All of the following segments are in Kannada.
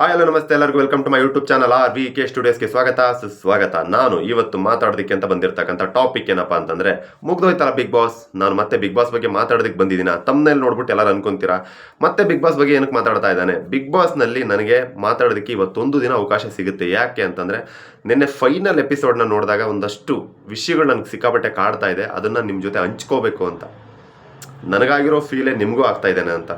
ಹಾಯ್ ಹಲೋ ನಮಸ್ತೆ ಎಲ್ಲರಿಗೂ. Welcome to my YouTube channel R V K ಸ್ಟುಡಿಯೋಸ್ಗೆ ಸ್ವಾಗತ. ಸುಸ್ವಾಗತ. ನಾನು ಇವತ್ತು ಮಾತಾಡೋದಕ್ಕೆ ಅಂತ ಬಂದಿರತಕ್ಕಂಥ ಟಾಪಿಕ್ ಏನಪ್ಪ ಅಂತಂದ್ರೆ ಮುಗ್ದೋಯ್ತಲ್ಲ ಬಿಗ್ ಬಾಸ್ ನಾನು ಮತ್ತೆ ಬಿಗ್ ಬಾಸ್ ಬಗ್ಗೆ ಮಾತಾಡೋದಕ್ಕೆ ಬಂದಿದ್ದೀನ? ತಮ್ಮನೇಲಿ ನೋಡ್ಬಿಟ್ಟು ಎಲ್ಲರೂ ಅನ್ಕೊಂತೀರಾ? ಮತ್ತೆ ಬಿಗ್ ಬಾಸ್ ಬಗ್ಗೆ ಏನಕ್ಕೆ ಮಾತಾಡ್ತಾ ಇದ್ದಾನೆ? ಬಿಗ್ ಬಾಸ್ನಲ್ಲಿ ನನಗೆ ಮಾತಾಡೋದಕ್ಕೆ ಇವತ್ತೊಂದು ದಿನ ಅವಕಾಶ ಸಿಗುತ್ತೆ. ಯಾಕೆ ಅಂತಂದ್ರೆ, ನಿನ್ನೆ ಫೈನಲ್ ಎಪಿಸೋಡ್ನ ನೋಡಿದಾಗ ಒಂದಷ್ಟು ವಿಷಯಗಳು ನನಗೆ ಸಿಕ್ಕಾಪಟ್ಟೆ ಕಾಡ್ತಾ ಇದೆ. ಅದನ್ನು ನಿಮ್ಮ ಜೊತೆ ಹಂಚ್ಕೋಬೇಕು ಅಂತ. ನನಗಾಗಿರೋ ಫೀಲೇ ನಿಮಗೂ ಆಗ್ತಾ ಇದ್ದೇನೆ ಅಂತ.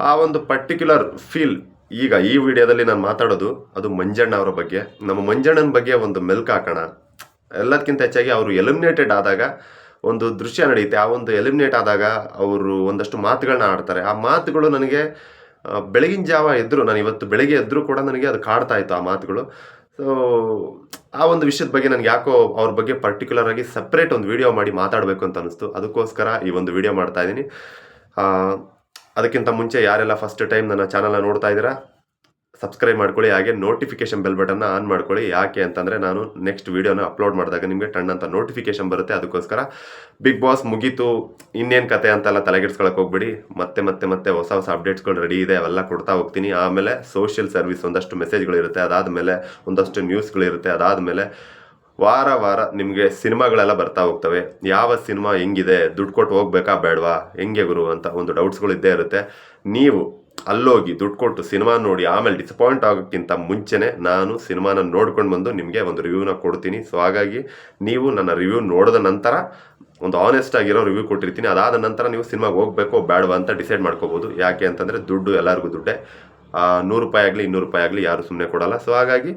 ಆ ಒಂದು ಪರ್ಟಿಕ್ಯುಲರ್ ಫೀಲ್ ಈಗ ಈ ವಿಡಿಯೋದಲ್ಲಿ ನಾನು ಮಾತಾಡೋದು ಅದು ಮಂಜಣ್ಣ ಅವರ ಬಗ್ಗೆ. ನಮ್ಮ ಮಂಜಣ್ಣನ ಬಗ್ಗೆ ಒಂದು ಮೆಲ್ಕ್ ಹಾಕೋಣ. ಎಲ್ಲದಕ್ಕಿಂತ ಹೆಚ್ಚಾಗಿ ಅವರು ಎಲಿಮಿನೇಟೆಡ್ ಆದಾಗ ಒಂದು ದೃಶ್ಯ ನಡೆಯುತ್ತೆ ಆ ಒಂದು ಎಲಿಮಿನೇಟ್ ಆದಾಗ ಅವರು ಒಂದಷ್ಟು ಮಾತುಗಳನ್ನ ಆಡ್ತಾರೆ. ಆ ಮಾತುಗಳು ನನಗೆ ಬೆಳಗಿನ ಜಾವ ಎದ್ರು, ನಾನು ಇವತ್ತು ಬೆಳಗ್ಗೆ ಎದ್ರು ಕೂಡ ನನಗೆ ಅದು ಕಾಡ್ತಾ ಇತ್ತು ಆ ಮಾತುಗಳು. ಸೊ ಆ ಒಂದು ವಿಷಯದ ಬಗ್ಗೆ ನನಗೆ ಯಾಕೋ ಅವ್ರ ಬಗ್ಗೆ ಪರ್ಟಿಕ್ಯುಲರ್ ಆಗಿ ಸಪ್ರೇಟ್ ಒಂದು ವಿಡಿಯೋ ಮಾಡಿ ಮಾತಾಡಬೇಕು ಅಂತ ಅನಿಸ್ತು. ಅದಕ್ಕೋಸ್ಕರ ಈ ಒಂದು ವಿಡಿಯೋ ಮಾಡ್ತಾ ಇದ್ದೀನಿ. ಅದಕ್ಕಿಂತ ಮುಂಚೆ ಯಾರೆಲ್ಲ ಫಸ್ಟ್ ಟೈಮ್ ನನ್ನ ಚಾನಲ್ನ ನೋಡ್ತಾ ಇದ್ದೀರಾ ಸಬ್ಸ್ಕ್ರೈಬ್ ಮಾಡ್ಕೊಳ್ಳಿ, ಹಾಗೆ ನೋಟಿಫಿಕೇಶನ್ ಬೆಲ್ ಬಟನ್ನ ಆನ್ ಮಾಡ್ಕೊಳ್ಳಿ. ಯಾಕೆ ಅಂತಂದರೆ ನಾನು ನೆಕ್ಸ್ಟ್ ವೀಡಿಯೋನ ಅಪ್ಲೋಡ್ ಮಾಡಿದಾಗ ನಿಮಗೆ ಟಣ್ ಅಂತ ನೋಟಿಫಿಕೇಶನ್ ಬರುತ್ತೆ. ಅದಕ್ಕೋಸ್ಕರ ಬಿಗ್ ಬಾಸ್ ಮುಗೀತು, ಇನ್ನೇನು ಕತೆ ಅಂತೆಲ್ಲ ತಲೆಗೆಡ್ಸ್ಕೊಳಕ್ಕೆ ಹೋಗ್ಬಿಡಿ. ಮತ್ತೆ ಮತ್ತೆ ಮತ್ತೆ ಹೊಸ ಹೊಸ ಅಪ್ಡೇಟ್ಸ್ಗಳು ರೆಡಿ ಇದೆ, ಅವೆಲ್ಲ ಕೊಡ್ತಾ ಹೋಗ್ತೀನಿ. ಆಮೇಲೆ ಸೋಷಿಯಲ್ ಸರ್ವಿಸ್ ಒಂದಷ್ಟು ಮೆಸೇಜ್ಗಳಿರುತ್ತೆ ಅದಾದಮೇಲೆ ಒಂದಷ್ಟು ನ್ಯೂಸ್ಗಳಿರುತ್ತೆ ಅದಾದಮೇಲೆ ವಾರ ವಾರ ನಿಮಗೆ ಸಿನಿಮಾಗಳೆಲ್ಲ ಬರ್ತಾ ಹೋಗ್ತವೆ. ಯಾವ ಸಿನಿಮಾ ಹೆಂಗಿದೆ? ದುಡ್ಡು ಕೊಟ್ಟು ಹೋಗ್ಬೇಕಾ ಬೇಡವಾ? ಹೆಂಗೆ ಗುರು ಅಂತ ಒಂದು ಡೌಟ್ಸ್ಗಳು ಇದ್ದೇ ಇರುತ್ತೆ. ನೀವು ಅಲ್ಲೋಗಿ ದುಡ್ಡು ಕೊಟ್ಟು ಸಿನಿಮಾ ನೋಡಿ ಆಮೇಲೆ ಡಿಸಪಾಯಿಂಟ್ ಆಗೋಕ್ಕಿಂತ ಮುಂಚೆನೆ ನಾನು ಸಿನಿಮಾನ ನೋಡ್ಕೊಂಡು ಬಂದು ನಿಮಗೆ ಒಂದು ರಿವ್ಯೂನ ಕೊಡ್ತೀನಿ. ಸೊ ಹಾಗಾಗಿ ನೀವು ನನ್ನ ರಿವ್ಯೂ ನೋಡಿದ ನಂತರ ಒಂದು ಆನೆಸ್ಟ್ ಆಗಿರೋ ರಿವ್ಯೂ ಕೊಟ್ಟಿರ್ತೀನಿ. ಅದಾದ ನಂತರ ನೀವು ಸಿನಿಮಾಗೆ ಹೋಗ್ಬೇಕೋ ಬೇಡವಾ ಅಂತ ಡಿಸೈಡ್ ಮಾಡ್ಕೋಬೋದು. ಯಾಕೆ ಅಂತಂದರೆ ದುಡ್ಡು ಎಲ್ಲರಿಗೂ ದುಡ್ಡೇ. ನೂರು ರೂಪಾಯಿ ಆಗಲಿ, ಇನ್ನೂರು ರೂಪಾಯಿ ಆಗಲಿ ಯಾರು ಸುಮ್ಮನೆ ಕೊಡಲ್ಲ. ಸೊ ಹಾಗಾಗಿ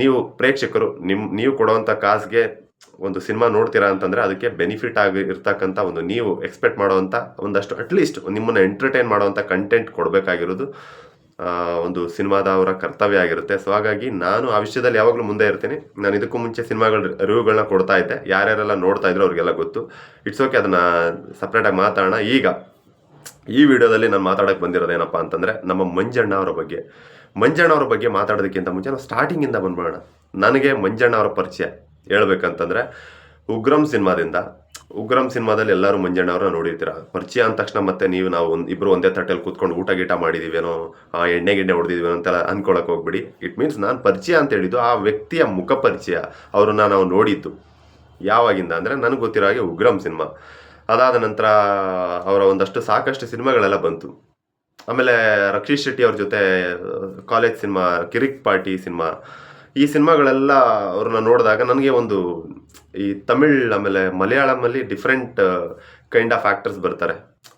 ನೀವು ಪ್ರೇಕ್ಷಕರು ನಿಮ್ಮ ನೀವು ಕೊಡುವಂತ ಕಾಸ್ಗೆ ಒಂದು ಸಿನಿಮಾ ನೋಡ್ತೀರಾ ಅಂತಂದರೆ ಅದಕ್ಕೆ ಬೆನಿಫಿಟ್ ಆಗಿ ಇರ್ತಕ್ಕಂಥ ಒಂದು ನೀವು ಎಕ್ಸ್ಪೆಕ್ಟ್ ಮಾಡೋವಂಥ ಒಂದಷ್ಟು ಅಟ್ಲೀಸ್ಟ್ ನಿಮ್ಮನ್ನು ಎಂಟರ್ಟೈನ್ ಮಾಡುವಂಥ ಕಂಟೆಂಟ್ ಕೊಡಬೇಕಾಗಿರೋದು ಒಂದು ಸಿನಿಮಾದ ಅವರ ಕರ್ತವ್ಯ ಆಗಿರುತ್ತೆ. ಸೊ ಹಾಗಾಗಿ ನಾನು ಆ ವಿಷಯದಲ್ಲಿ ಯಾವಾಗಲೂ ಮುಂದೆ ಇರ್ತೀನಿ. ನಾನು ಇದಕ್ಕೂ ಮುಂಚೆ ಸಿನಿಮಾಗಳ ರಿವ್ಯೂಗಳನ್ನ ಕೊಡ್ತಾ ಇದ್ದೆ. ಯಾರ್ಯಾರೆಲ್ಲ ನೋಡ್ತಾ ಇದ್ರು ಅವ್ರಿಗೆಲ್ಲ ಗೊತ್ತು. ಇಟ್ಸ್ ಓಕೆ ಅದನ್ನು ಸಪ್ರೇಟಾಗಿ ಮಾತಾಡೋಣ. ಈಗ ಈ ವಿಡಿಯೋದಲ್ಲಿ ನಾನು ಮಾತಾಡೋಕ್ಕೆ ಬಂದಿರೋದೇನಪ್ಪ ಅಂತಂದರೆ ನಮ್ಮ ಮಂಜಣ್ಣ ಅವರ ಬಗ್ಗೆ. ಮಂಜಣ್ಣ ಅವ್ರ ಬಗ್ಗೆ ಮಾತಾಡೋದಕ್ಕಿಂತ ಮುಂಚೆ ನಾವು ಸ್ಟಾರ್ಟಿಂಗಿಂದ ಬಂದ್ಬಿಡೋಣ. ನನಗೆ ಮಂಜಣ್ಣ ಅವರ ಪರಿಚಯ ಹೇಳ್ಬೇಕಂತಂದರೆ ಉಗ್ರಂ ಸಿನಿಮಾದಿಂದ. ಉಗ್ರಂ ಸಿನಿಮಾದಲ್ಲಿ ಎಲ್ಲರೂ ಮಂಜಣ್ಣ ಅವ್ರನ್ನ ನೋಡಿರ್ತೀರ? ಪರಿಚಯ ಅಂದ ತಕ್ಷಣ ಮತ್ತೆ ನೀವು ನಾವು ಒಂದು ಇಬ್ಬರು ಒಂದೇ ತಟ್ಟೆಲಿ ಕೂತ್ಕೊಂಡು ಊಟ ಗೀಟ ಮಾಡಿದೀವೇನೋ, ಆ ಎಣ್ಣೆ ಗಿಣ್ಣೆ ಹೊಡೆದಿದ್ದೀವೇನೋ ಅಂತೆಲ್ಲ ಅನ್ಕೊಳಕ್ಕೆ ಹೋಗ್ಬಿಡಿ. ಇಟ್ ಮೀನ್ಸ್ ನಾನು ಪರಿಚಯ ಅಂತ ಹೇಳಿದ್ದು ಆ ವ್ಯಕ್ತಿಯ ಮುಖ ಪರಿಚಯ ಅವ್ರನ್ನ ನಾವು ನೋಡಿದ್ದು. ಯಾವಾಗಿಂದ ಅಂದರೆ ನನಗೆ ಗೊತ್ತಿರೋ ಹಾಗೆ ಉಗ್ರಂ ಸಿನಿಮಾ. ಅದಾದ ನಂತರ ಅವರ ಒಂದಷ್ಟು ಸಾಕಷ್ಟು ಸಿನಿಮಾಗಳೆಲ್ಲ ಬಂತು. ಆಮೇಲೆ ರಕ್ಷಿತ್ ಶೆಟ್ಟಿ ಅವ್ರ ಜೊತೆ college cinema, Kirik Party cinema. ಈ ಸಿನಿಮಾಗಳೆಲ್ಲ ಅವ್ರನ್ನ ನೋಡಿದಾಗ ನನಗೆ ಒಂದು, ಈ ತಮಿಳ್ ಆಮೇಲೆ ಮಲಯಾಳಮಲ್ಲಿ ಡಿಫ್ರೆಂಟ್ ಕೈಂಡ್ ಆಫ್ ಆ್ಯಕ್ಟರ್ಸ್ ಬರ್ತಾರೆ.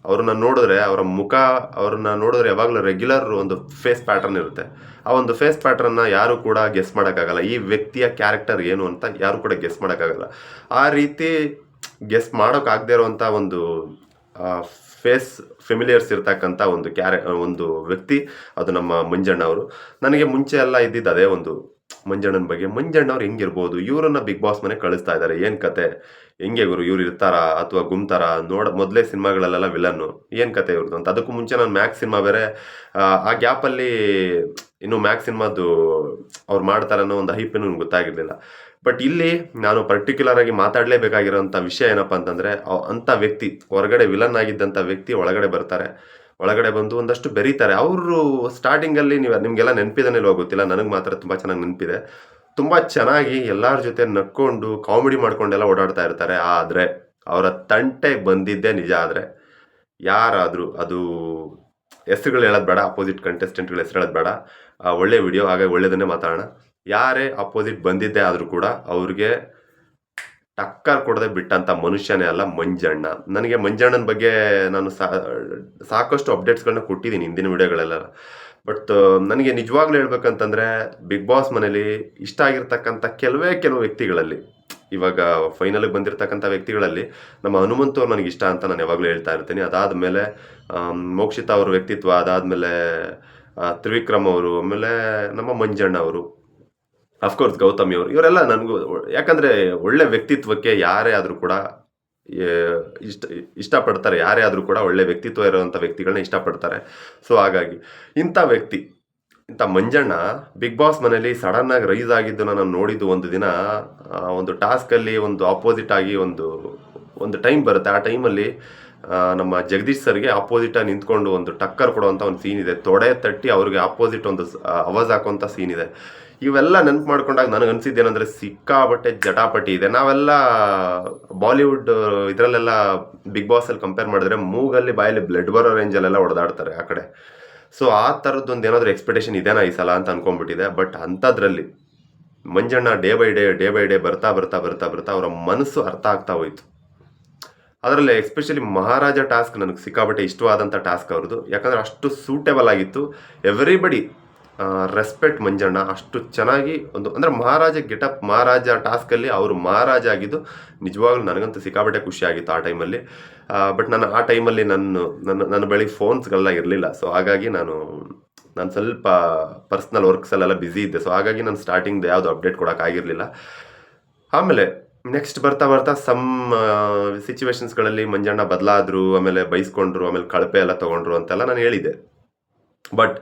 ಅವ್ರನ್ನ ನೋಡಿದ್ರೆ, ಅವರ ಮುಖ, ಅವ್ರನ್ನ ನೋಡಿದ್ರೆ ಯಾವಾಗಲೂ ರೆಗ್ಯುಲರ್ ಒಂದು ಫೇಸ್ ಪ್ಯಾಟರ್ನ್ ಇರುತ್ತೆ. ಆ ಒಂದು ಫೇಸ್ ಪ್ಯಾಟರ್ನ್ನ ಯಾರು ಕೂಡ ಗೆಸ್ ಮಾಡೋಕ್ಕಾಗಲ್ಲ. ಈ ವ್ಯಕ್ತಿಯ ಕ್ಯಾರೆಕ್ಟರ್ ಏನು ಅಂತ ಯಾರು ಕೂಡ ಗೆಸ್ ಮಾಡೋಕ್ಕಾಗಲ್ಲ. ಆ ರೀತಿ ಗೆಸ್ ಮಾಡೋಕ್ಕಾಗದೇ ಇರುವಂಥ ಒಂದು ಫೇಸ್ ಫೆಮಿಲಿಯರ್ಸ್ ಇರ್ತಕ್ಕಂಥ ಒಂದು ಕ್ಯಾರೆ ಒಂದು ವ್ಯಕ್ತಿ ಅದು ನಮ್ಮ ಮಂಜಣ್ಣ ಅವರು. ನನಗೆ ಮುಂಚೆ ಎಲ್ಲ ಇದ್ದಿದ್ದು ಅದೇ ಒಂದು ಮಂಜಣ್ಣನ ಬಗ್ಗೆ. ಮಂಜಣ್ಣ ಅವ್ರು ಹೆಂಗಿರ್ಬೋದು? ಇವರನ್ನ ಬಿಗ್ ಬಾಸ್ ಮನೆ ಕಳಿಸ್ತಾ ಇದ್ದಾರೆ. ಏನು ಕತೆ? ಹೆಂಗೆ ಗುರು ಇವ್ರು ಇರ್ತಾರಾ ಅಥವಾ ಗುಮ್ತಾರಾ? ನೋಡ ಮೊದಲೇ ಸಿನಿಮಾಗಳಲ್ಲೆಲ್ಲ ವಿಲನ್ನು ಏನು ಕತೆ ಇವ್ರದ್ದು ಅಂತ? ಅದಕ್ಕೂ ಮುಂಚೆ ನಾನು ಮ್ಯಾಕ್ ಸಿನಿಮಾ ಬೇರೆ ಆ, ಗ್ಯಾಪಲ್ಲಿ ಇನ್ನು ಮ್ಯಾಕ್ ಸಿನಿಮಾದು ಅವ್ರು ಮಾಡ್ತಾರೆ ಅನ್ನೋ ಒಂದು ಹೈಪ್ ನನಗೆ ಗೊತ್ತಾಗಿರಲಿಲ್ಲ. ಬಟ್ ಇಲ್ಲಿ ನಾನು ಪರ್ಟಿಕ್ಯುಲರ್ ಆಗಿ ಮಾತಾಡಲೇಬೇಕಾಗಿರೋಂಥ ವಿಷಯ ಏನಪ್ಪ ಅಂತಂದರೆ ಅಂಥ ವ್ಯಕ್ತಿ, ಹೊರಗಡೆ ವಿಲನ್ ಆಗಿದ್ದಂಥ ವ್ಯಕ್ತಿ ಒಳಗಡೆ ಬರ್ತಾರೆ. ಒಳಗಡೆ ಬಂದು ಒಂದಷ್ಟು ಬೆರೀತಾರೆ. ಅವರು ಸ್ಟಾರ್ಟಿಂಗಲ್ಲಿ ನೀವು ನಿಮಗೆಲ್ಲ ನೆನಪಿದಾನೆ ಇಲ್ವೋ ಗೊತ್ತಿಲ್ಲ. ನನಗೆ ಮಾತ್ರ ತುಂಬ ಚೆನ್ನಾಗಿ ನೆನಪಿದೆ. ತುಂಬ ಚೆನ್ನಾಗಿ ಎಲ್ಲರ ಜೊತೆ ನಕ್ಕೊಂಡು ಕಾಮಿಡಿ ಮಾಡ್ಕೊಂಡೆಲ್ಲ ಓಡಾಡ್ತಾ ಇರ್ತಾರೆ. ಆದರೆ ಅವರ ತಂಟೆ ಬಂದಿದ್ದೇ ನಿಜ ಆದರೆ ಯಾರಾದರೂ, ಅದು ಹೆಸರುಗಳು ಹೇಳೋದು ಬೇಡ ಅಪೋಸಿಟ್ ಕಂಟೆಸ್ಟೆಂಟ್ಗಳ ಹೆಸರು ಹೇಳೋದು ಬೇಡ. ಒಳ್ಳೆ ವಿಡಿಯೋ ಹಾಗಾಗಿ ಒಳ್ಳೆಯದನ್ನೇ ಮಾತಾಡೋಣ. ಯಾರೇ ಅಪೋಸಿಟ್ ಬಂದಿದ್ದೇ ಆದರೂ ಕೂಡ ಅವ್ರಿಗೆ ಟಕ್ಕರ್ ಕೊಡದೆ ಬಿಟ್ಟಂಥ ಮನುಷ್ಯನೇ ಅಲ್ಲ ಮಂಜಣ್ಣ. ನನಗೆ ಮಂಜಣ್ಣನ ಬಗ್ಗೆ ನಾನು ಸಾಕಷ್ಟು ಅಪ್ಡೇಟ್ಸ್ಗಳನ್ನ ಕೊಟ್ಟಿದ್ದೀನಿ ಹಿಂದಿನ ವಿಡಿಯೋಗಳೆಲ್ಲ. ಬಟ್ ನನಗೆ ನಿಜವಾಗ್ಲೂ ಹೇಳ್ಬೇಕಂತಂದರೆ ಬಿಗ್ ಬಾಸ್ ಮನೇಲಿ ಇಷ್ಟ ಆಗಿರ್ತಕ್ಕಂಥ ಕೆಲವೇ ಕೆಲವು ವ್ಯಕ್ತಿಗಳಲ್ಲಿ, ಇವಾಗ ಫೈನಲ್ಗೆ ಬಂದಿರತಕ್ಕಂಥ ವ್ಯಕ್ತಿಗಳಲ್ಲಿ ನಮ್ಮ ಹನುಮಂತು ಅವ್ರು ನನಗೆ ಇಷ್ಟ ಅಂತ ನಾನು ಯಾವಾಗಲೂ ಹೇಳ್ತಾ ಇರ್ತೀನಿ. ಅದಾದಮೇಲೆ ಮೋಕ್ಷಿತಾ ಅವ್ರ ವ್ಯಕ್ತಿತ್ವ, ಅದಾದಮೇಲೆ ತ್ರಿವಿಕ್ರಮ್ ಅವರು, ಆಮೇಲೆ ನಮ್ಮ ಮಂಜಣ್ಣ ಅವರು ಅಫ್ಕೋರ್ಸ್ ಗೌತಮಿ ಅವರು ಇವರೆಲ್ಲ ನನಗೂ ಯಾಕಂದರೆ ಒಳ್ಳೆ ವ್ಯಕ್ತಿತ್ವಕ್ಕೆ ಯಾರೇ ಆದರೂ ಕೂಡ ಇಷ್ಟ, ಇಷ್ಟಪಡ್ತಾರೆ. ಯಾರೇ ಆದರೂ ಕೂಡ ಒಳ್ಳೆ ವ್ಯಕ್ತಿತ್ವ ಇರೋವಂಥ ವ್ಯಕ್ತಿಗಳನ್ನ ಇಷ್ಟಪಡ್ತಾರೆ. ಸೊ ಹಾಗಾಗಿ, ಇಂಥ ವ್ಯಕ್ತಿ, ಇಂಥ ಮಂಜಣ್ಣ ಬಿಗ್ ಬಾಸ್ ಮನೇಲಿ ಸಡನ್ನಾಗಿ ರೈಸ್ ಆಗಿದ್ದು ನಾನು ನೋಡಿದ್ದು ಒಂದು ದಿನ ಒಂದು ಟಾಸ್ಕಲ್ಲಿ ಒಂದು ಆಪೋಸಿಟ್ ಆಗಿ ಒಂದು ಒಂದು ಟೈಮ್ ಬರುತ್ತೆ. ಆ ಟೈಮಲ್ಲಿ ನಮ್ಮ ಜಗದೀಶ್ ಸರ್ಗೆ ಆಪೋಸಿಟಾಗಿ ನಿಂತ್ಕೊಂಡು ಒಂದು ಟಕ್ಕರ್ ಕೊಡುವಂಥ ಒಂದು ಸೀನ್ ಇದೆ. ತೊಡೆ ತಟ್ಟಿ ಅವ್ರಿಗೆ ಆಪೋಸಿಟ್ ಒಂದು ಅವಾಜ್ ಹಾಕುವಂಥ ಸೀನ್ ಇದೆ. ಇವೆಲ್ಲ ನೆನ್ಪು ಮಾಡ್ಕೊಂಡಾಗ ನನಗೆ ಅನ್ಸಿದ್ದೇನೆಂದ್ರೆ ಸಿಕ್ಕಾಪಟ್ಟೆ ಜಟಾಪಟಿ ಇದೆ. ನಾವೆಲ್ಲ ಬಾಲಿವುಡ್ ಇದರಲ್ಲೆಲ್ಲ ಬಿಗ್ ಬಾಸ್ ಅಲ್ಲಿ ಕಂಪೇರ್ ಮಾಡಿದ್ರೆ ಮೂಗಲ್ಲಿ ಬಾಯಲ್ಲಿ ಬ್ಲಡ್ ಬರೋ ರೇಂಜಲ್ಲೆಲ್ಲ ಹೊಡೆದಾಡ್ತಾರೆ ಆ ಕಡೆ. ಸೊ ಆ ಥರದ್ದೊಂದು ಏನಾದರೂ ಎಕ್ಸ್ಪೆಕ್ಟೇಷನ್ ಇದೆನಾ ಈ ಸಲ ಅಂತ ಅನ್ಕೊಂಡ್ಬಿಟ್ಟಿದೆ. ಬಟ್ ಅಂಥದ್ರಲ್ಲಿ Manjanna day by day day by day ಬರ್ತಾ ಬರ್ತಾ ಬರ್ತಾ ಬರ್ತಾ ಅವರ ಮನಸ್ಸು ಅರ್ಥ ಆಗ್ತಾ ಹೋಯ್ತು. ಅದರಲ್ಲಿ ಎಸ್ಪೆಷಲಿ ಮಹಾರಾಜ ಟಾಸ್ಕ್ ನನಗೆ ಸಿಕ್ಕಾಪಟ್ಟೆ ಇಷ್ಟವಾದಂಥ ಟಾಸ್ಕ್ ಅವ್ರದ್ದು. ಯಾಕಂದರೆ ಅಷ್ಟು ಸೂಟೇಬಲ್ ಆಗಿತ್ತು. Everybody respect Manjanna. ಅಷ್ಟು ಚೆನ್ನಾಗಿ ಒಂದು, ಅಂದರೆ ಮಹಾರಾಜ ಗೆಟಪ್ ಮಹಾರಾಜ ಟಾಸ್ಕಲ್ಲಿ ಅವರು ಮಹಾರಾಜ ಆಗಿದ್ದು ನಿಜವಾಗ್ಲೂ ನನಗಂತೂ ಸಿಕ್ಕಾಪಟ್ಟೆ ಖುಷಿ ಆಗಿತ್ತು ಆ ಟೈಮಲ್ಲಿ ಬಟ್ ನಾನು ಆ ಟೈಮಲ್ಲಿ ನನ್ನ ನನ್ನ ನನ್ನ ಬಳಿ ಫೋನ್ಸ್ಗಳೆಲ್ಲ ಇರಲಿಲ್ಲ. ಸೊ ಹಾಗಾಗಿ ನಾನು ನಾನು ಸ್ವಲ್ಪ ಪರ್ಸ್ನಲ್ ವರ್ಕ್ಸಲ್ಲೆಲ್ಲ ಬ್ಯುಸಿ ಇದ್ದೆ. ಸೊ ಹಾಗಾಗಿ ನಾನು ಸ್ಟಾರ್ಟಿಂಗ್ ಯಾವುದು ಅಪ್ಡೇಟ್ ಕೊಡೋಕ್ಕಾಗಿರಲಿಲ್ಲ. ಆಮೇಲೆ ನೆಕ್ಸ್ಟ್ ಬರ್ತಾ ಬರ್ತಾ ಸಮ್ ಸಿಚುವೇಶನ್ಸ್ಗಳಲ್ಲಿ ಮಂಜಣ್ಣ ಬದಲಾದ್ರು, ಆಮೇಲೆ ಬೈಸ್ಕೊಂಡ್ರು, ಆಮೇಲೆ ಕಳಪೆ ಎಲ್ಲ ತಗೊಂಡ್ರು ಅಂತೆಲ್ಲ ನಾನು ಹೇಳಿದ್ದೆ. ಬಟ್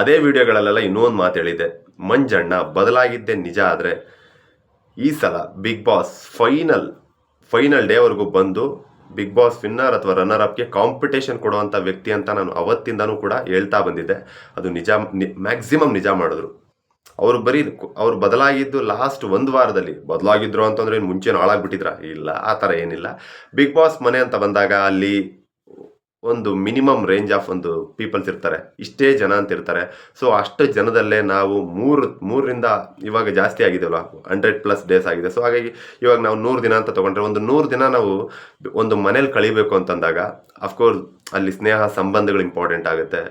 ಅದೇ ವಿಡಿಯೋಗಳಲ್ಲೆಲ್ಲ ಇನ್ನೊಂದು ಮಾತು ಹೇಳಿದ್ದೆ. ಮಂಜಣ್ಣ ಬದಲಾಗಿದ್ದೆ ನಿಜ ಆದರೆ ಈ ಸಲ ಬಿಗ್ ಬಾಸ್ ಫೈನಲ್ ಫೈನಲ್ ಡೇವರೆಗೂ ಬಂದು ಬಿಗ್ ಬಾಸ್ ವಿನ್ನರ್ ಅಥವಾ ರನ್ನರ್ ಅಪ್ಗೆ ಕಾಂಪಿಟೇಷನ್ ಕೊಡುವಂಥ ವ್ಯಕ್ತಿ ಅಂತ ನಾನು ಅವತ್ತಿಂದನೂ ಕೂಡ ಹೇಳ್ತಾ ಬಂದಿದ್ದೆ. ಅದು ನಿಜ ಮ್ಯಾಕ್ಸಿಮಮ್ ನಿಜ ಮಾಡಿದ್ರು. ಅವರು ಬರೀ ಅವ್ರು ಬದಲಾಗಿದ್ದು ಲಾಸ್ಟ್ ಒಂದು ವಾರದಲ್ಲಿ. ಬದಲಾಗಿದ್ರು ಅಂತಂದ್ರೆ ಏನು ಮುಂಚೆ ಹಾಳಾಗ್ಬಿಟ್ಟಿದ್ರ? ಇಲ್ಲ, ಆ ಥರ ಏನಿಲ್ಲ. ಬಿಗ್ ಬಾಸ್ ಮನೆ ಅಂತ ಬಂದಾಗ ಅಲ್ಲಿ ಒಂದು ಮಿನಿಮಮ್ ರೇಂಜ್ ಆಫ್ ಒಂದು ಪೀಪಲ್ಸ್ ಇರ್ತಾರೆ. ಇಷ್ಟೇ ಜನ ಅಂತ ಇರ್ತಾರೆ. ಸೊ ಅಷ್ಟು ಜನದಲ್ಲೇ ನಾವು ಮೂರು, ಮೂರರಿಂದ ಇವಾಗ ಜಾಸ್ತಿ ಆಗಿದೆಯಲ್ಲ ಹಂಡ್ರೆಡ್ ಪ್ಲಸ್ ಡೇಸ್ ಆಗಿದೆ. ಸೊ ಹಾಗಾಗಿ ಇವಾಗ ನಾವು ನೂರು ದಿನ ಅಂತ ತೊಗೊಂಡ್ರೆ ಒಂದು ನೂರು ದಿನ ನಾವು ಒಂದು ಮನೇಲಿ ಕಳಿಬೇಕು ಅಂತಂದಾಗ ಅಫ್ಕೋರ್ಸ್ ಅಲ್ಲಿ ಸ್ನೇಹ, ಸಂಬಂಧಗಳು ಇಂಪಾರ್ಟೆಂಟ್ ಆಗುತ್ತೆ.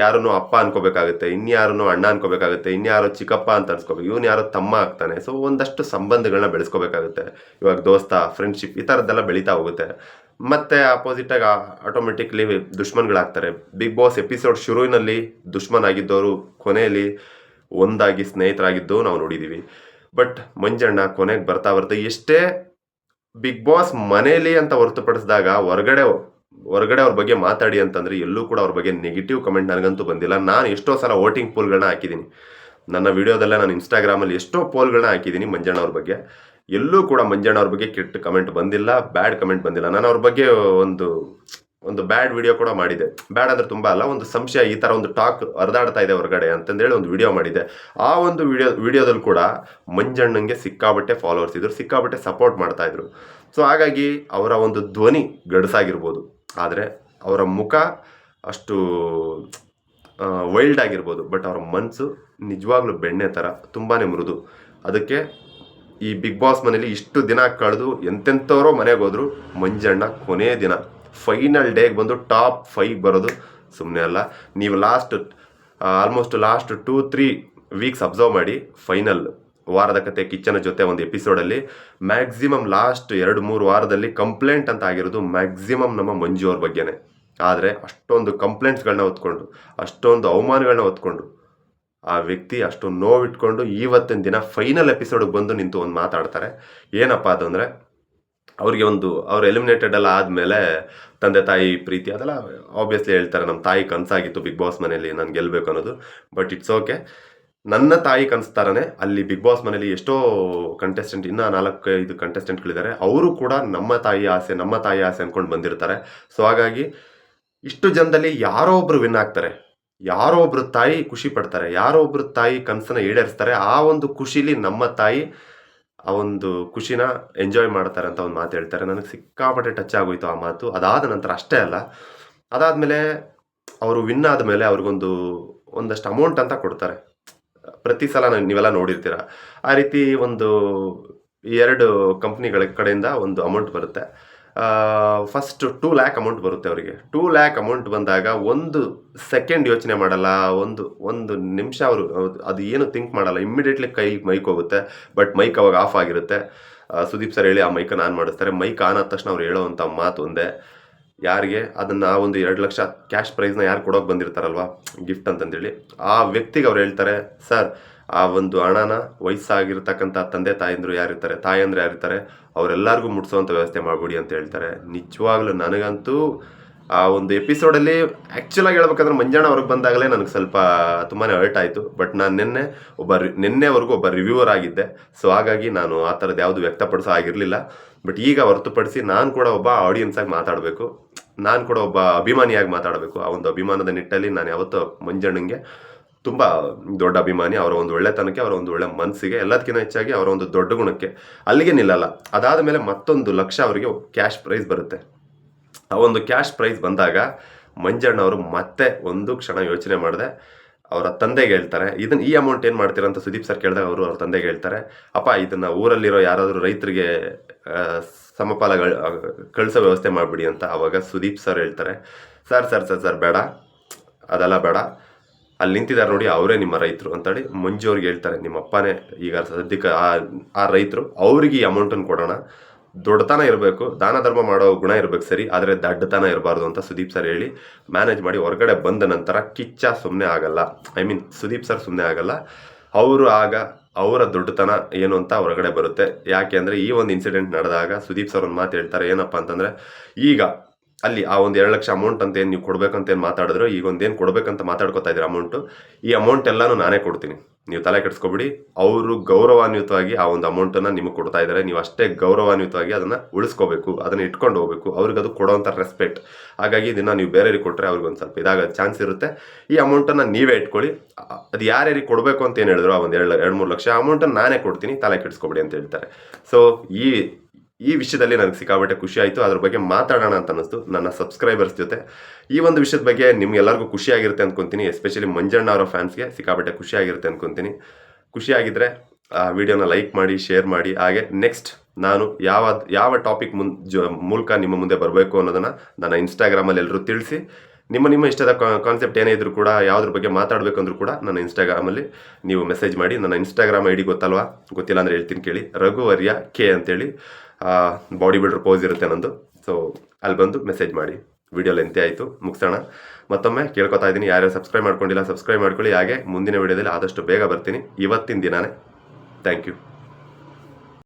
ಯಾರನ್ನು ಅಪ್ಪ ಅನ್ಕೋಬೇಕಾಗುತ್ತೆ, ಇನ್ಯಾರನ್ನು ಅಣ್ಣ ಅನ್ಕೋಬೇಕಾಗುತ್ತೆ, ಇನ್ಯಾರೋ ಚಿಕ್ಕಪ್ಪ ಅಂತ ಅನ್ಸ್ಕೋಬೇಕು. ಇವನು ಯಾರೋ ತಮ್ಮ ಆಗ್ತಾನೆ. ಸೊ ಒಂದಷ್ಟು ಸಂಬಂಧಗಳನ್ನ ಬೆಳೆಸ್ಕೋಬೇಕಾಗುತ್ತೆ. ಇವಾಗ ದೋಸ್ತ ಫ್ರೆಂಡ್ಶಿಪ್ ಈ ಥರದ್ದೆಲ್ಲ ಬೆಳೀತಾ ಹೋಗುತ್ತೆ. ಮತ್ತೆ ಆಪೋಸಿಟ್ ಆಗಿ ಆಟೋಮೆಟಿಕ್ಲಿ ದುಶ್ಮನ್ಗಳಾಗ್ತಾರೆ. ಬಿಗ್ ಬಾಸ್ ಎಪಿಸೋಡ್ ಶುರುವಿನಲ್ಲಿ ದುಶ್ಮನ್ ಆಗಿದ್ದವರು ಕೊನೆಯಲ್ಲಿ ಒಂದಾಗಿ ಸ್ನೇಹಿತರಾಗಿದ್ದು ನಾವು ನೋಡಿದ್ದೀವಿ ಬಟ್ ಮಂಜಣ್ಣ ಕೊನೆಗೆ ಬರ್ತಾ ಬರ್ತಾ ಎಷ್ಟೇ ಬಿಗ್ ಬಾಸ್ ಮನೆಯಲ್ಲಿ ಅಂತ ಹೊರತುಪಡಿಸಿದಾಗ ಹೊರಗಡೆ ಹೊರಗಡೆ ಅವ್ರ ಬಗ್ಗೆ ಮಾತಾಡಿ ಅಂತಂದ್ರೆ ಎಲ್ಲೂ ಕೂಡ ಅವ್ರ ಬಗ್ಗೆ ನೆಗೆಟಿವ್ ಕಮೆಂಟ್ ನನಗಂತೂ ಬಂದಿಲ್ಲ. ನಾನು ಎಷ್ಟೋ ಸಲ ವೋಟಿಂಗ್ ಪೋಲ್ಗಳನ್ನ ಹಾಕಿದ್ದೀನಿ ನನ್ನ ವಿಡಿಯೋದಲ್ಲೇ ನಾನು ಇನ್ಸ್ಟಾಗ್ರಾಮಲ್ಲಿ ಎಷ್ಟೋ ಪೋಲ್ಗಳನ್ನ ಹಾಕಿದ್ದೀನಿ ಮಂಜಣ್ಣ ಅವ್ರ ಬಗ್ಗೆ. ಎಲ್ಲೂ ಕೂಡ ಮಂಜಣ್ಣ ಅವ್ರ ಬಗ್ಗೆ ಕೆಟ್ಟ ಕಮೆಂಟ್ ಬಂದಿಲ್ಲ ಬ್ಯಾಡ್ ಕಮೆಂಟ್ ಬಂದಿಲ್ಲ. ನಾನು ಅವ್ರ ಬಗ್ಗೆ ಒಂದು ಒಂದು ಬ್ಯಾಡ್ ವಿಡಿಯೋ ಕೂಡ ಮಾಡಿದೆ ಬ್ಯಾಡ್ ಅಂದ್ರೆ ತುಂಬಾ ಅಲ್ಲ, ಒಂದು ಸಂಶಯ, ಈ ತರ ಒಂದು ಟಾಕ್ ಹರಿದಾಡ್ತಾ ಇದೆ ಹೊರಗಡೆ ಅಂತಂದೇಳಿ ಒಂದು ವಿಡಿಯೋ ಮಾಡಿದೆ ಆ ಒಂದು ವಿಡಿಯೋ ವಿಡಿಯೋದಲ್ಲಿ ಕೂಡ ಮಂಜಣ್ಣಂಗೆ ಸಿಕ್ಕಾಬಟ್ಟೆ ಫಾಲೋವರ್ಸ್ ಇದ್ರು ಸಿಕ್ಕಾಬಟ್ಟೆ ಸಪೋರ್ಟ್ ಮಾಡ್ತಾ ಇದ್ರು. ಸೊ ಹಾಗಾಗಿ ಅವರ ಒಂದು ಧ್ವನಿ ಗಡಸಾಗಿರ್ಬೋದು. ಆದರೆ ಅವರ ಮುಖ ಅಷ್ಟು ವೈಲ್ಡ್ ಆಗಿರ್ಬೋದು ಬಟ್ ಅವರ ಮನಸ್ಸು ನಿಜವಾಗ್ಲೂ ಬೆಣ್ಣೆ ಥರ ತುಂಬಾ ಮೃದು. ಅದಕ್ಕೆ ಈ ಬಿಗ್ ಬಾಸ್ ಮನೇಲಿ ಇಷ್ಟು ದಿನ ಕಳೆದು ಎಂತೆಂಥವರೋ ಮನೆಗೆ ಹೋದ್ರು ಮಂಜಣ್ಣ ಕೊನೆ ದಿನ. ಫೈನಲ್ ಡೇಗೆ ಬಂದು ಟಾಪ್ ಫೈವ್ ಬರೋದು ಸುಮ್ಮನೆ ಅಲ್ಲ. ನೀವು last almost last two three weeks observe ಮಾಡಿ ಫೈನಲ್ ವಾರದ ಕತೆ ಕಿಚ್ಚನ ಜೊತೆ ಒಂದು ಎಪಿಸೋಡಲ್ಲಿ ಮ್ಯಾಕ್ಸಿಮಮ್ ಲಾಸ್ಟ್ ಎರಡು ಮೂರು ವಾರದಲ್ಲಿ ಕಂಪ್ಲೇಂಟ್ ಅಂತ ಆಗಿರೋದು ಮ್ಯಾಕ್ಸಿಮಮ್ ನಮ್ಮ ಮಂಜು ಅವ್ರ ಬಗ್ಗೆನೇ. ಆದರೆ ಅಷ್ಟೊಂದು ಕಂಪ್ಲೇಂಟ್ಸ್ಗಳನ್ನ ಹೊತ್ಕೊಂಡು, ಅಷ್ಟೊಂದು ಅವಮಾನಗಳನ್ನ ಹೊತ್ಕೊಂಡು, ಆ ವ್ಯಕ್ತಿ ಅಷ್ಟೊಂದು ನೋವಿಟ್ಕೊಂಡು ಇವತ್ತಿನ ದಿನ ಫೈನಲ್ ಎಪಿಸೋಡ್ಗೆ ಬಂದು ನಿಂತು ಒಂದು ಮಾತಾಡ್ತಾರೆ. ಏನಪ್ಪ ಅದಂದರೆ ಅವ್ರಿಗೆ ಒಂದು, ಅವ್ರು ಎಲಿಮಿನೇಟೆಡ್ ಎಲ್ಲ ಆದಮೇಲೆ ತಂದೆ ತಾಯಿ ಪ್ರೀತಿ ಅದೆಲ್ಲ ಆಬ್ವಿಯಸ್ಲಿ ಹೇಳ್ತಾರೆ, ನಮ್ಮ ತಾಯಿ ಕನಸಾಗಿತ್ತು ಬಿಗ್ ಬಾಸ್ ಮನೇಲಿ ನಾನು ಗೆಲ್ಲಬೇಕು ಅನ್ನೋದು ಬಟ್ ಇಟ್ಸ್ ಓಕೆ ನನ್ನ ತಾಯಿ ಕನಸ್ತಾರನೆ ಅಲ್ಲಿ ಬಿಗ್ ಬಾಸ್ ಮನೇಲಿ ಎಷ್ಟೋ ಕಂಟೆಸ್ಟೆಂಟ್ ಇನ್ನೂ ನಾಲ್ಕೈದು ಕಂಟೆಸ್ಟೆಂಟ್ಗಳಿದ್ದಾರೆ ಅವರು ಕೂಡ ನಮ್ಮ ತಾಯಿ ಆಸೆ, ನಮ್ಮ ತಾಯಿ ಆಸೆ ಅಂದ್ಕೊಂಡು ಬಂದಿರ್ತಾರೆ. ಸೊ ಹಾಗಾಗಿ ಇಷ್ಟು ಜನದಲ್ಲಿ ಯಾರೋ ಒಬ್ರು ವಿನ್ ಆಗ್ತಾರೆ. ಯಾರೋ ಒಬ್ರು ತಾಯಿ ಖುಷಿ ಪಡ್ತಾರೆ. ಯಾರೋ ಒಬ್ರು ತಾಯಿ ಕನಸನ್ನ ಈಡೇರಿಸ್ತಾರೆ. ಆ ಒಂದು ಖುಷಿಲಿ ನಮ್ಮ ತಾಯಿ ಆ ಒಂದು ಖುಷಿನ ಎಂಜಾಯ್ ಮಾಡ್ತಾರೆ ಅಂತ ಒಂದು ಮಾತು ಹೇಳ್ತಾರೆ. ನನಗೆ ಸಿಕ್ಕಾಪಟ್ಟೆ ಟಚ್ ಆಗೋಯ್ತು ಆ ಮಾತು. ಅದಾದ ನಂತರ ಅಷ್ಟೇ ಅಲ್ಲ. ಅದಾದಮೇಲೆ ಅವರು ವಿನ್ ಆದಮೇಲೆ ಅವ್ರಿಗೊಂದು ಒಂದಷ್ಟು ಅಮೌಂಟ್ ಅಂತ ಕೊಡ್ತಾರೆ. ಪ್ರತಿ ಸಲ ನೀವೆಲ್ಲ ನೋಡಿರ್ತೀರ. ಆ ರೀತಿ ಒಂದು ಎರಡು ಕಂಪ್ನಿಗಳ ಕಡೆಯಿಂದ ಒಂದು ಅಮೌಂಟ್ ಬರುತ್ತೆ. ಫಸ್ಟ್ ಟೂ ಲ್ಯಾಕ್ ಅಮೌಂಟ್ ಬರುತ್ತೆ ಅವರಿಗೆ. ಟೂ ಲ್ಯಾಕ್ ಅಮೌಂಟ್ ಬಂದಾಗ ಒಂದು ಸೆಕೆಂಡ್ ಯೋಚನೆ ಮಾಡಲ್ಲ, ಒಂದು ಒಂದು ನಿಮಿಷ ಅವರು, ಅದು ಏನು ಥಿಂಕ್ ಮಾಡಲ್ಲ. ಇಮ್ಮಿಡಿಯೇಟ್ಲಿ ಕೈ ಮೈಕ್ ಹೋಗುತ್ತೆ ಬಟ್ ಮೈಕ್ ಅವಾಗ ಆಫ್ ಆಗಿರುತ್ತೆ. ಸುದೀಪ್ ಸರ್ ಹೇಳಿ ಆ ಮೈಕನ್ನು ಆನ್ ಮಾಡಿಸ್ತಾರೆ. ಮೈಕ್ ಆನ್ ಆದ ತಕ್ಷಣ ಅವ್ರು ಹೇಳೋವಂಥ ಮಾತು ಒಂದೇ. ಯಾರಿಗೆ? ಅದನ್ನು ಆ ಒಂದು ಎರಡು ಲಕ್ಷ ಕ್ಯಾಶ್ ಪ್ರೈಸ್ನ ಯಾರು ಕೊಡೋಕೆ ಬಂದಿರ್ತಾರಲ್ವ? ಗಿಫ್ಟ್ ಅಂತಂದೇಳಿ. ಆ ವ್ಯಕ್ತಿಗೆ ಅವ್ರು ಹೇಳ್ತಾರೆ, ಸರ್, ಆ ಒಂದು ಹಣನ ವಯಸ್ಸಾಗಿರ್ತಕ್ಕಂಥ ತಂದೆ ತಾಯಂದ್ರು ಯಾರಿರ್ತಾರೆ ತಾಯಂದ್ರು ಯಾರಿರ್ತಾರೆ, ಅವರೆಲ್ಲರಿಗೂ ಮುಟ್ಸೋವಂಥ ವ್ಯವಸ್ಥೆ ಮಾಡಿಬಿಡಿ ಅಂತ ಹೇಳ್ತಾರೆ. ನಿಜವಾಗ್ಲೂ ನನಗಂತೂ ಆ ಒಂದು ಎಪಿಸೋಡಲ್ಲಿ ಆ್ಯಕ್ಚುಲಾಗಿ ಹೇಳ್ಬೇಕಂದ್ರೆ ಮಂಜಾಣ ಅವ್ರಿಗೆ ಬಂದಾಗಲೇ ನನಗೆ ಸ್ವಲ್ಪ ತುಂಬಾ ಹರ್ಟ್ ಆಯಿತು. ಬಟ್ ನಾನು ನಿನ್ನೆ ಒಬ್ಬ ರಿ ನಿನ್ನೆವರೆಗೂ ಒಬ್ಬ ರಿವ್ಯೂವರ್ ಆಗಿದ್ದೆ. ಸೊ ಹಾಗಾಗಿ ನಾನು ಆ ಥರದ್ದು ಯಾವುದು ವ್ಯಕ್ತಪಡಿಸೋ ಆಗಿರಲಿಲ್ಲ ಬಟ್ ಈಗ ಹೊರತುಪಡಿಸಿ ನಾನು ಕೂಡ ಒಬ್ಬ ಆಡಿಯನ್ಸಾಗಿ ಮಾತಾಡಬೇಕು. ನಾನು ಕೂಡ ಒಬ್ಬ ಅಭಿಮಾನಿಯಾಗಿ ಮಾತಾಡಬೇಕು. ಆ ಒಂದು ಅಭಿಮಾನದ ನಿಟ್ಟಲ್ಲಿ ನಾನು ಯಾವತ್ತೂ ಮಂಜಣ್ಣಂಗೆ ತುಂಬ ದೊಡ್ಡ ಅಭಿಮಾನಿ, ಅವರ ಒಂದು ಒಳ್ಳೆತನಕ್ಕೆ, ಅವರ ಒಂದು ಒಳ್ಳೆ ಮನಸ್ಸಿಗೆ ಎಲ್ಲದಕ್ಕಿಂತ ಹೆಚ್ಚಾಗಿ ಅವರ ಒಂದು ದೊಡ್ಡ ಗುಣಕ್ಕೆ ಅಲ್ಲಿಗೆ ನಿಲ್ಲಲ್ಲ. ಅದಾದ ಮೇಲೆ ಮತ್ತೊಂದು ಲಕ್ಷ ಅವರಿಗೆ ಕ್ಯಾಶ್ ಪ್ರೈಸ್ ಬರುತ್ತೆ. ಆ ಒಂದು ಕ್ಯಾಶ್ ಪ್ರೈಸ್ ಬಂದಾಗ ಮಂಜಣ್ಣ ಅವರು ಮತ್ತೆ ಒಂದು ಕ್ಷಣ ಯೋಚನೆ ಮಾಡಿದೆ, ಅವರ ತಂದೆಗೆ ಹೇಳ್ತಾರೆ ಇದನ್ನ ಈ ಅಮೌಂಟ್ ಏನು ಮಾಡ್ತೀರಾ? ಅಂತ ಸುದೀಪ್ ಸರ್ ಕೇಳಿದಾಗ ಅವರು ಅವ್ರ ತಂದೆಗೆ ಹೇಳ್ತಾರೆ, ಅಪ್ಪ, ಇದನ್ನು ಊರಲ್ಲಿರೋ ಯಾರಾದರೂ ರೈತರಿಗೆ ಸಮಪಾಲ ಕಳಿಸೋ ವ್ಯವಸ್ಥೆ ಮಾಡಿಬಿಡಿ ಅಂತ ಆವಾಗ ಸುದೀಪ್ ಸರ್ ಹೇಳ್ತಾರೆ. ಸರ್ ಸರ್ ಸರ್ ಸರ್ ಬೇಡ. ಅದೆಲ್ಲ ಬೇಡ. ಅಲ್ಲಿ ನಿಂತಿದ್ದಾರೆ ನೋಡಿ ಅವರೇ ನಿಮ್ಮ ರೈತರು ಅಂತೇಳಿ ಮಂಜು ಅವ್ರಿಗೆ ಹೇಳ್ತಾರೆ. ನಿಮ್ಮ ಅಪ್ಪನೇ ಈಗ ಸದ್ಯಕ್ಕೆ ಆ ಆ ರೈತರು ಅವ್ರಿಗೆ ಈ ಅಮೌಂಟನ್ನು ಕೊಡೋಣ. ದೊಡ್ಡತನ ಇರಬೇಕು, ದಾನ ಧರ್ಮ ಮಾಡೋ ಗುಣ ಇರಬೇಕು ಸರಿ, ಆದರೆ ದಡ್ಡತನ ಇರಬಾರ್ದು ಅಂತ ಸುದೀಪ್ ಸರ್ ಹೇಳಿ ಮ್ಯಾನೇಜ್ ಮಾಡಿ ಹೊರಗಡೆ ಬಂದ ನಂತರ ಕಿಚ್ಚ ಸುಮ್ಮನೆ ಆಗಲ್ಲ. ಐ ಮೀನ್ ಸುದೀಪ್ ಸರ್ ಸುಮ್ಮನೆ ಆಗಲ್ಲ. ಅವರು ಆಗ ಅವರ ದೊಡ್ಡತನ ಏನು ಅಂತ ಹೊರಗಡೆ ಬರುತ್ತೆ. ಯಾಕೆ ಅಂದರೆ ಈ ಒಂದು ಇನ್ಸಿಡೆಂಟ್ ನಡೆದಾಗ ಸುದೀಪ್ ಸರ್ ಒಂದು ಮಾತು ಹೇಳ್ತಾರೆ, ಏನಪ್ಪ ಅಂತಂದರೆ, ಈಗ ಅಲ್ಲಿ ಆ ಒಂದು ಎರಡು ಲಕ್ಷ ಅಮೌಂಟ್ ಅಂತ ಏನು ನೀವು ಕೊಡಬೇಕಂತ ಏನು ಮಾತಾಡಿದ್ರು, ಈಗ ಏನು ಕೊಡಬೇಕಂತ ಮಾತಾಡ್ಕೊತಾ ಇದ್ದೀರ ಅಮೌಂಟು ಈ ಅಮೌಂಟ್ ಎಲ್ಲಾನು ನಾನೇ ಕೊಡ್ತೀನಿ. ನೀವು ತಲೆ ಕೆಡಿಸ್ಕೊಬಿಡಿ. ಅವರು ಗೌರವಾನ್ವಿತವಾಗಿ ಆ ಒಂದು ಅಮೌಂಟನ್ನು ನಿಮಗೆ ಕೊಡ್ತಾ ಇದ್ದಾರೆ. ನೀವು ಅಷ್ಟೇ ಗೌರವಾನ್ವಿತವಾಗಿ ಅದನ್ನು ಉಳಿಸ್ಕೋಬೇಕು, ಅದನ್ನು ಇಟ್ಕೊಂಡು ಹೋಗಬೇಕು. ಅವ್ರಿಗೆ ಅದು ಕೊಡೋವಂಥ ರೆಸ್ಪೆಕ್ಟ್ ಹಾಗಾಗಿ ಇದನ್ನು ನೀವು ಬೇರೆಯವ್ರಿಗೆ ಕೊಟ್ಟರೆ ಅವ್ರಿಗೆ ಒಂದು ಸ್ವಲ್ಪ ಇದಾಗ ಚಾನ್ಸ್ ಇರುತ್ತೆ. ಈ ಅಮೌಂಟನ್ನು ನೀವೇ ಇಟ್ಕೊಳ್ಳಿ. ಅದು ಯಾರ್ಯಾರಿಗೆ ಕೊಡಬೇಕು ಅಂತ ಏನು ಹೇಳಿದ್ರು? ಆ ಒಂದು ಎರಡು ಎರಡು ಮೂರು ಲಕ್ಷ. ಅಮೌಂಟನ್ನು ನಾನೇ ಕೊಡ್ತೀನಿ, ತಲೆ ಕೆಡಿಸ್ಕೊಬಿಡಿ ಅಂತ ಹೇಳ್ತಾರೆ. ಸೊ ಈ ಈ ವಿಷಯದಲ್ಲಿ ನನಗೆ ಸಿಕ್ಕಾಬಟ್ಟೆ ಖುಷಿ ಆಯಿತು. ಅದ್ರ ಬಗ್ಗೆ ಮಾತಾಡೋಣ ಅಂತ ಅನ್ನಿಸ್ತು. ನನ್ನ ಸಬ್ಸ್ಕ್ರೈಬರ್ಸ್ ಜೊತೆ ಈ ಒಂದು ವಿಷಯದ ಬಗ್ಗೆ ನಿಮ್ಗೆ ಎಲ್ಲರಿಗೂ ಖುಷಿಯಾಗಿರುತ್ತೆ ಅಂದ್ಕೊತೀನಿ ಎಸ್ಪೆಷಲಿ ಮಂಜಣ್ಣ ಅವರ ಫ್ಯಾನ್ಸ್ಗೆ ಸಿಕ್ಕಾಬಟ್ಟೆ ಖುಷಿಯಾಗಿರುತ್ತೆ ಅಂದ್ಕೊತೀನಿ ಖುಷಿಯಾಗಿದ್ದರೆ ಆ ವಿಡಿಯೋನ ಲೈಕ್ ಮಾಡಿ ಶೇರ್ ಮಾಡಿ. ಹಾಗೆ ನೆಕ್ಸ್ಟ್ ನಾನು ಯಾವ ಯಾವ ಟಾಪಿಕ್ ಮುನ್, ಜ, ಮೂಲಕ ನಿಮ್ಮ ಮುಂದೆ ಬರಬೇಕು ಅನ್ನೋದನ್ನು ನನ್ನ ಇನ್ಸ್ಟಾಗ್ರಾಮಲ್ಲಿ ಎಲ್ಲರೂ ತಿಳಿಸಿ. ನಿಮ್ಮ ನಿಮ್ಮ ಇಷ್ಟದ ಕಾನ್ಸೆಪ್ಟ್ ಏನೇ ಇದ್ರೂ ಕೂಡ, ಯಾವುದ್ರ ಬಗ್ಗೆ ಮಾತಾಡಬೇಕಂದ್ರೂ ಕೂಡ ನನ್ನ ಇನ್ಸ್ಟಾಗ್ರಾಮಲ್ಲಿ ನೀವು ಮೆಸೇಜ್ ಮಾಡಿ. ನನ್ನ ಇನ್ಸ್ಟಾಗ್ರಾಮ್ ಐ ಡಿ ಗೊತ್ತಲ್ವಾ? ಗೊತ್ತಿಲ್ಲ ಅಂದರೆ ಹೇಳ್ತೀನಿ ಕೇಳಿ. ರಘುವರ್ಯ ಕೆ ಅಂತೇಳಿ. ಬಾಡಿ ಬಿಲ್ಡರ್ ಪೋಸ್ ಇರುತ್ತೆ ನಂದು. ಸೊ ಅಲ್ಲಿ ಬಂದು ಮೆಸೇಜ್ ಮಾಡಿ. ವಿಡಿಯೋ ಲೆಂತೆ ಆಯಿತು, ಮುಗಿಸೋಣ. ಮತ್ತೊಮ್ಮೆ ಕೇಳ್ಕೊತಾ ಇದ್ದೀನಿ. ಯಾರ್ಯಾರು ಸಬ್ಸ್ಕ್ರೈಬ್ ಮಾಡ್ಕೊಂಡಿಲ್ಲ ಸಬ್ಸ್ಕ್ರೈಬ್ ಮಾಡ್ಕೊಳ್ಳಿ. ಹಾಗೆ ಮುಂದಿನ ವಿಡಿಯೋದಲ್ಲಿ ಆದಷ್ಟು ಬೇಗ ಬರ್ತೀನಿ. ಇವತ್ತಿನ ದಿನಾನೇ. Thank you